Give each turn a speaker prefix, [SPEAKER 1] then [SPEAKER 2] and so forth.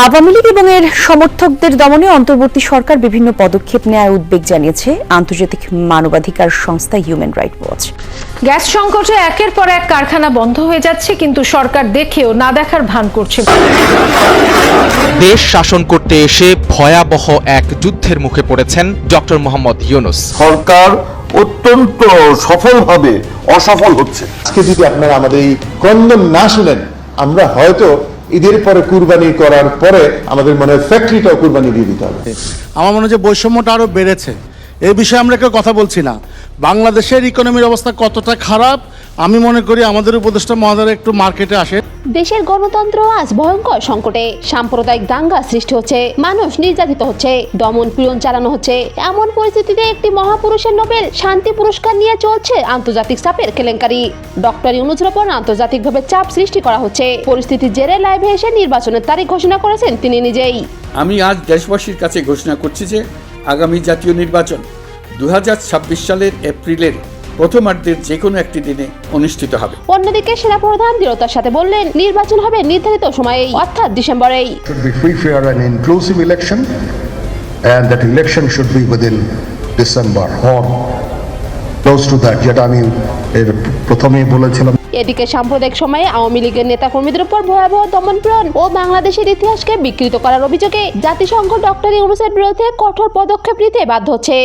[SPEAKER 1] আওয়ামী লীগ এবং এর সমর্থকদের দমনে অন্তর্বর্তী সরকার বিভিন্ন পদক্ষেপ নেওয়ার উদ্বেগ জানিয়েছে আন্তর্জাতিক মানবাধিকার সংস্থা হিউম্যান রাইট ওয়াচ
[SPEAKER 2] গ্যাস সংকটে একের পর এক কারখানা বন্ধ হয়ে যাচ্ছে কিন্তু সরকার দেখেও না দেখার ভান করছে।
[SPEAKER 3] দেশ শাসন করতে এসে ভয়াবহ এক যুদ্ধের মুখে পড়েছেন ডক্টর মোহাম্মদ ইউনুস।
[SPEAKER 4] সরকার অত্যন্ত সফলভাবে অসফল হচ্ছে।
[SPEAKER 5] আজকে যদি আপনারা আমাদের এই ক্রন্দন না শুনেন আমরা হয়তো ঈদের পরে কুরবানি করার পরে আমাদের মনে হয় ফ্যাক্টরিটাও কুরবানি দিয়ে দিতে হবে।
[SPEAKER 6] আমার মনে যে বৈষম্যটা আরও বেড়েছে। এ বিষয়ে আমরা কেউ কথা বলছি না। বাংলাদেশের ইকোনমির অবস্থা কতটা খারাপ আমি মনে করি আমাদের উপদেষ্টা মহোদয় একটু মার্কেটে আসে।
[SPEAKER 7] দেশের গণতন্ত্র আজ ভয়ঙ্কর সংকটে। সাম্প্রদায়িক দাঙ্গা সৃষ্টি হচ্ছে মানুষ নির্যাতিত হচ্ছে দমন পীড়ন চালানো হচ্ছে। এমন পরিস্থিতিতে একটি মহাপুরুষের নোবেল শান্তি পুরস্কার নিয়ে চলছে আন্তর্জাতিক চাপের কেলেঙ্কারি। ডক্টর ইউনুসের ওপর আন্তর্জাতিকভাবে চাপ সৃষ্টি করা হচ্ছে। পরিস্থিতি জেরে লাইভে এসে নির্বাচনের তারিখ ঘোষণা করেছেন তিনি নিজেই।
[SPEAKER 8] আমি আজ দেশবাসীর কাছে ঘোষণা করছি যে আগামী জাতীয় নির্বাচন দু হাজার ছাব্বিশ সালের এপ্রিলের প্রথমার্ধের যে কোনো একটি দিনে অনুষ্ঠিত হবে।
[SPEAKER 7] অন্যদিকে সেনাপ্রধান দৃঢ়তার সাথে বললেন নির্বাচন হবে নির্ধারিত সময়েই অর্থাৎ ডিসেম্বরেই।
[SPEAKER 9] And inclusive election, and that election should be within December or close to that. যেটা আমি এর প্রথমেই বলেছিলাম।
[SPEAKER 7] এদিকে সাম্প্রদায়িক সময়ে আওয়ামী লীগের নেতাকর্মীদের উপর ভয়াবহ দমনপীড়ন ও বাংলাদেশের ইতিহাসকে বিকৃত করার অভিযোগে জাতিসংঘ ডক্টর ইউনুসের বিরুদ্ধে কঠোর পদক্ষেপ নিতে বাধ্য হচ্ছে।